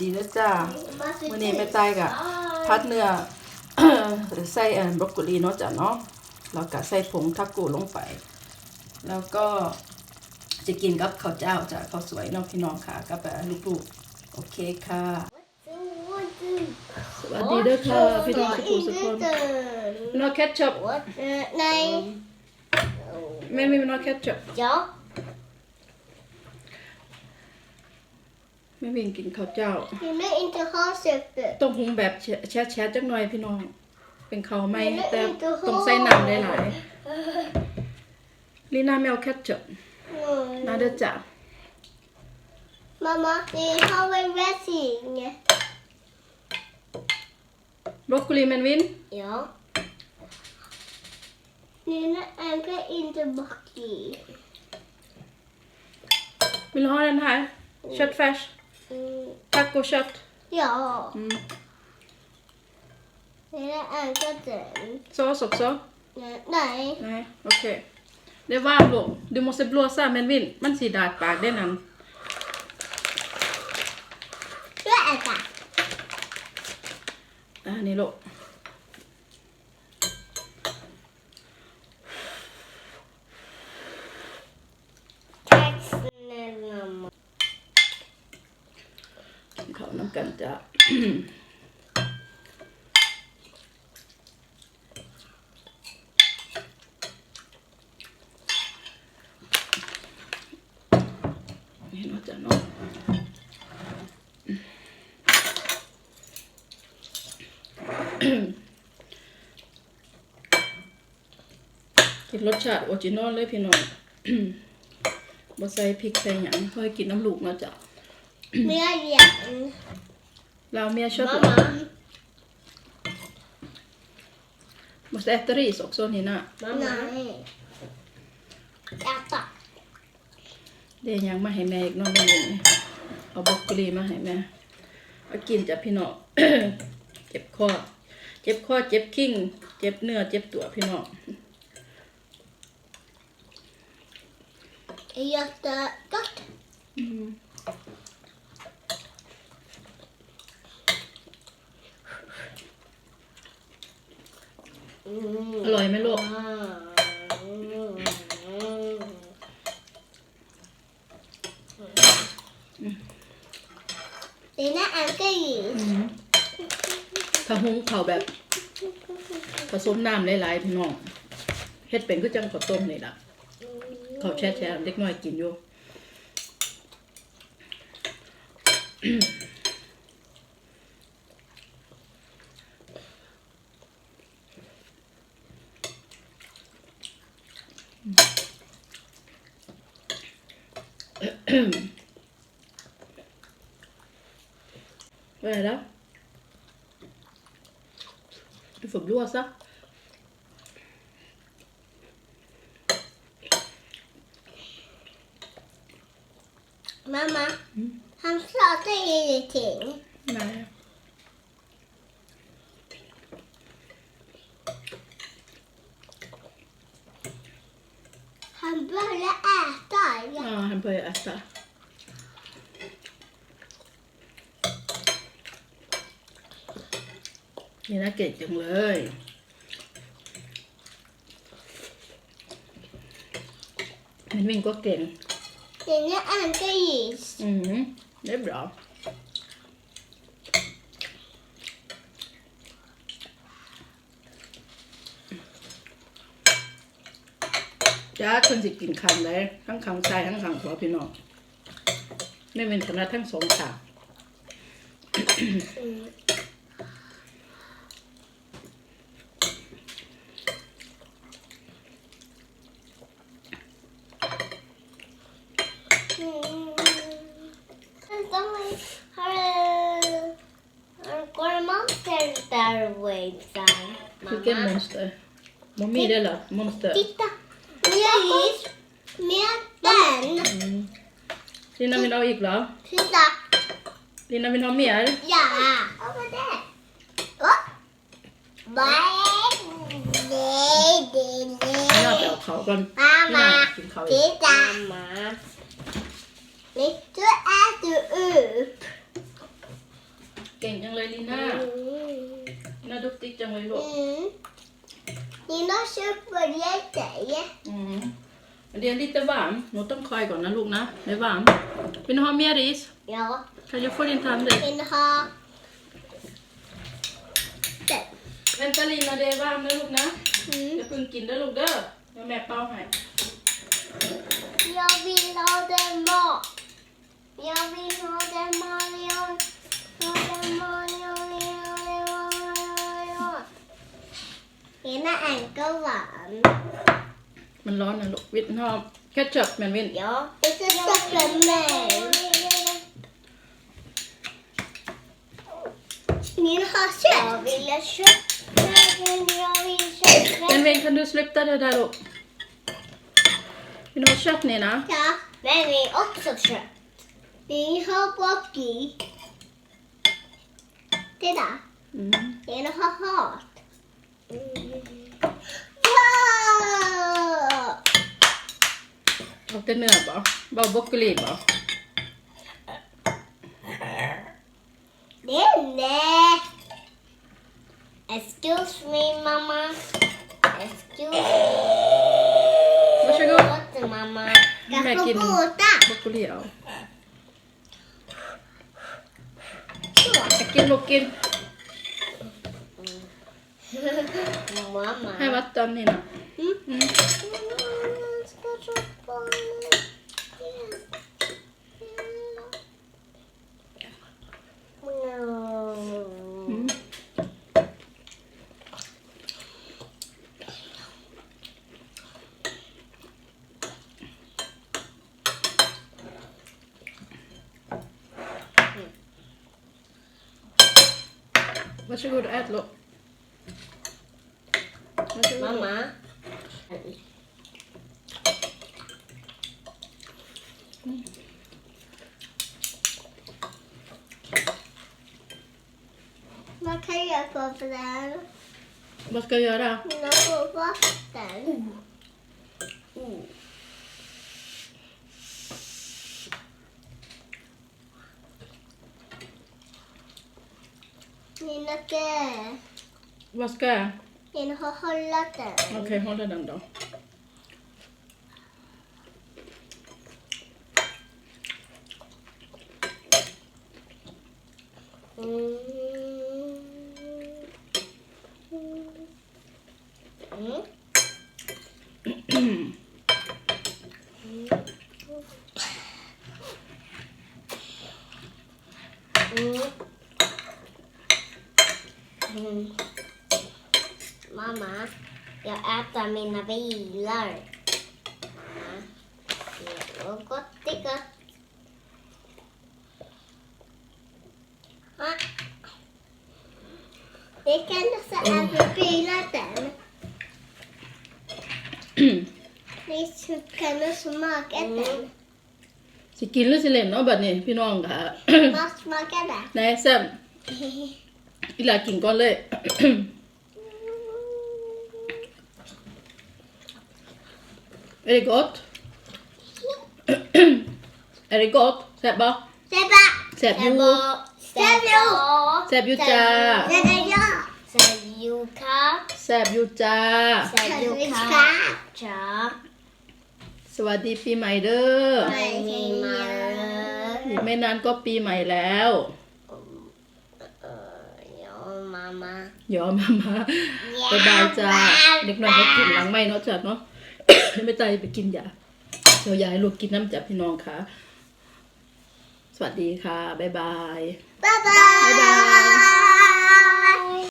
ดีแล้วจ้ามื้อนี้แม่ใจายกะพัดเนื้อใส่เอ่อบรอกโคลีเนาะจ้ะเนาะแล้วก็ใส่ผงทาโกลงไป แล้วก็จะกินกับข้าวเจ้าจ้ะข้าวสวยเนาะพี่น้องค่ะกับแบบลูกๆโอเคค่ะสวัสดีเด้อค่ะพี่น้องทุกคนทุกคนนอแคทชัพ What? Nej. ไม่ไม่นอแคทชัพ Ja. ไม่วินกินข้าวเจ้า Vill du inte ha suppe? ต้องหุงแบบแชะแชะจักหน่อยพี่น้อง เป็นข้าวไหม่ไม่แต่ไม่ต้องต้องใส่น้ำหลายๆลีน่าไม่เอาแคทชัพนาเด้อจ้ะ Mamma, vi har en dressing. บรอกโคลีแมนวิน Ja. Nina äter inte broccoli. Vill du ha den här? Köttfärs? Mm, Tacokött? ja. Mm. Nina äter den. Sås också? Nej. Nej, okej. Det är varmt då. Du måste blåsa men vin. Man ser där bak den nan. Du äter. Ah, ni lo. Tack snälla mamma. Kan de kan inte. นี่เนาะจ้ะเนาะกินรสชาติออริจินอลเลยพี่น้องบ่ใส่พริกใส่หยังเพื่อให้กินน้ำลูกเนาะจ้ะ Mer igen. เราเมีย อบ Mamma. måste äta ris också Nina Nej. Äta. เดี๋ยวยังมาให้แม่อีกเน้องวันนี้เอาบรอกโคลีมาให้แม่เอากินจ้ะพี่น้อง เจ็บคอ เจ็บคอ เจ็บคิ้ง เจ็บเนื้อ เจ็บตัวพี่น้อง Jättegott. อร่อยไหมลูก Dina äter ris. ถ้าหุงข้าวแบบ ผสมน้ำหลายๆพี่น้องเฮ็ดเป็นก็จังข้าวต้มนี่ล่ะข้าวแช่ๆเด็กน้อยกินอยู่ Vad är det? Du får blåsa. Mamma, han pratar ingenting. Nej. Han börjar äta. Ja, han börjar äta. Ni är เก่งจังเลย Men min går ก่ง Dina äter ris. Mm, det är bra. Ja, คนสิกินคำเลยทั้งคำซ้ายทั้งคำขวาพี่น้องไม่เป็นขนาดทั้งสองขา Mm. De har, har går monster där waitar. คือเก้นมอนสเตอร์มอมี่ได้เหรอม อนสเตอร์ Titta! Mer ris med den. ลินาวินเอาอีกเหรอ Titta! ลินาวินเอาเมียร์ Ja! Vad var det? Oh. Nej, nej, nej, ไม่เอาไป nej. เอาเขาก่อนพี่นา Mamma, กินเขาอีก titta. Mamma. Nu äter du upp. เก่งจังเลยลีน่าลี น่าดุกติ๊กจังเลยลูก Mm. Nina köper jätte. อืมเดี๋ยว lite varm หนูต้องคอยก่อนนะลูกนะ det är varm vill du ha mer ris Ja. kan jag få din tandris Vill ha den. vänta Lina det är varmt นะลูกนะ Mm. อย่าเพิ่งกินเด้อลูกเด้อเดี๋ยวแม่เป่าให้ Jag vill ha den var. Jag vill ha den Mario. Ha den Mario. varm. มันร้อนนะลูกวิทหอมแคชชัพแมนวิน Ja. Och så stoppar mig. Min har kött. Jag vill ha kött. Jag vill แมน kött. วิน kan du sluta det där ลูก vill du ha kött Nina Ja, men vi har också kött. Vi har broccoli. Titta, อืม den har hat. Wow! เอาแต่เนื้อบ่บ่บรอกโคลีบ่ Den Excuse me, mamma. Excuse me. varsågod Åt mamma. Jag Jag får får båda. båda. บรอกโคลีเอาอยากกินลูกกิน Mamma. ให้วัดตอนนี้นะ Mm. อืม çok bağlı. That's a good ad, look. Mama. Look. Vad kan jag få för den? Vad ska jag göra? Jag får vatten. Nina ska... Vad ska jag? Nina har hållit den. Okej, håll den då. Mamma, jag äter mina bilar. Ja, Det var gott, det är gott. Det kan du så äta bilar den. Det kan du smaka den. สิกินหรือสิเล่นเนาะบัดนี้พี่น้องค่ะ Vad smakar det? ไหนแซมอีหลากินก่อนเลย Är det gott? Är det gott? แซ่บบ่ Seba! แซ่บอยู่ Seba! แซ่บอยู่จ้า Seba ja! Sejuka. แซ่บอยู่จ้า Sejuka. Ja. สวัสดีปีใหม่เด้ออีกไม่นานก็ปีใหม่แล้ว Ja, mamma. ยอมมามาบายบายจ้าเด็กน้อยเขากินหลังไม่เนาะจ้ะเนาะ ไม่ตายไปกินยาเดี๋ยวยายลูกกินน้ำจับพี่น้องค่ะ สวัสดีค่ะ บ๊ายบาย Bye bye! Bye bye.